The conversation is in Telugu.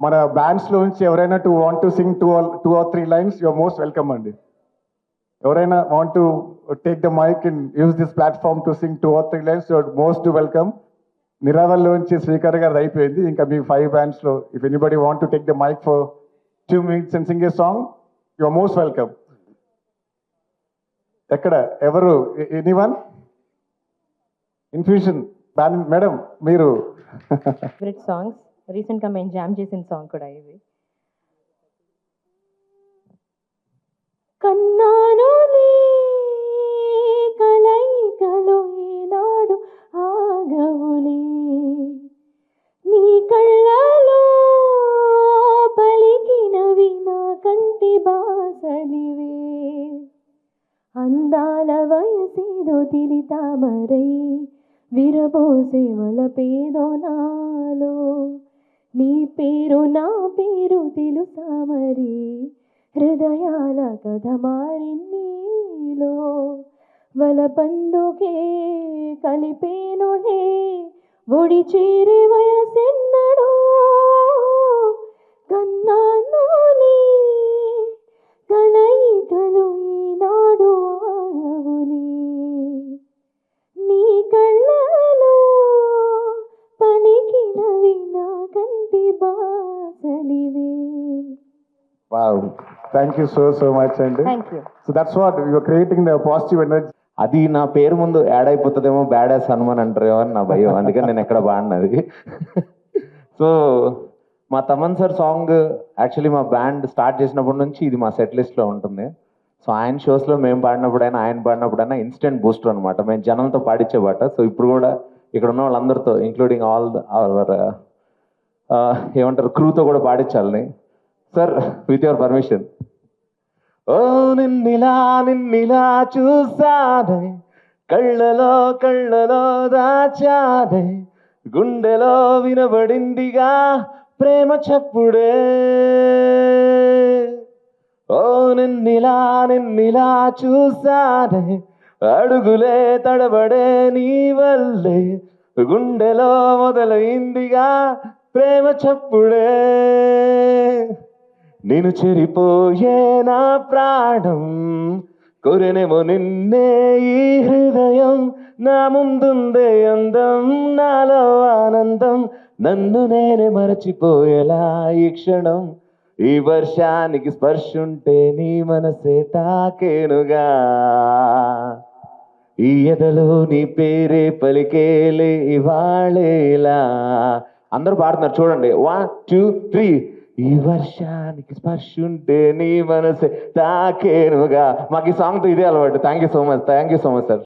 మన బ్యాండ్స్లో నుంచి ఎవరైనా to want to sing two two or three lines your most welcome అండి. ఎవరైనా want to take the mic and use this platform to sing two or three lines your most welcome నిరావల్లోంచి Srikar గారు అయిపోయింది. ఇంకా మీ five బ్యాండ్స్లో if anybody want to take the mic for two minutes and sing a song your most welcome ఎక్కడ? ఎవరు? ఎనీ వన్ ఇన్ఫ్యూషన్ మేడం మీరు. సాంగ్స్ రీసెంట్గా మేము జామ్ చేసిన సాంగ్ కూడా ఇది. కన్నాను కలయికలో ఈనాడు ఆగవులే నీ. కళ్ళలో పలికినవి నా కంటి బాసలివే. అందాల వయసేదో తిలితామరై విరబోసే వలపేదో నాలో నీ పేరు నా పేరు తెలుసా మరి? హృదయాల కథ మారిలో వలపందుకే కలిపేనులే ఒడి చేరే వయసెన్నడో thank you so so much అండి so that's what your creating the positive energy అది నా పేరు ముందు యాడ్ అయిపోతుందేమో బ్యాడ్ యాస్ హనుమాన్ అంటారేమో అని నా భయం. అందుకని నేను ఎక్కడ బాడినది సో మా తమన్ సార్ సాంగ్ యాక్చువల్లీ మా బ్యాండ్ స్టార్ట్ చేసినప్పటి నుంచి ఇది మా సెట్ లిస్ట్లో ఉంటుంది. సో ఆయన షోస్లో మేము పాడినప్పుడైనా ఆయన పాడినప్పుడైనా ఇన్స్టెంట్ బూస్టర్ అనమాట మేము జనంతో పాడించేవాట సో ఇప్పుడు కూడా ఇక్కడ ఉన్న వాళ్ళందరితో ఇంక్లూడింగ్ ఆల్ అవర్ ఏమంటారు క్రూతో కూడా పాడించాలని సార్ విత్ యువర్ పర్మిషన్. ఓ నిన్నిలా నిన్నిలా చూసానే కళ్ళలో కళ్ళలో దాచానే. గుండెలో వినబడిందిగా ప్రేమ చప్పుడే. ఓ నిన్నిలా నిన్నిలా చూసానే అడుగులే తడబడే నీ వల్లే. గుండెలో మొదలైందిగా ప్రేమ చప్పుడే. నేను చెరిపోయే నా ప్రాణం కొరనేమో నిన్నే ఈ హృదయం. నా ముందుందే అందం నాలో ఆనందం. నన్ను నేనే మరచిపోయేలా ఈ క్షణం. ఈ వర్షానికి స్పర్శుంటే నీ మనసే తాకేనుగా. ఈ ఎదలో నీ పేరే పలికేలే ఇవాళేలా. అందరూ పాడుతున్నారు చూడండి. వన్ టూ త్రీ ఈ వర్షానికి స్పర్శ ఉంటే నీ మనసే తాకేనుగా. మాకు ఈ సాంగ్తో ఇదే అలవాటు. Thank you so much thank you so much sir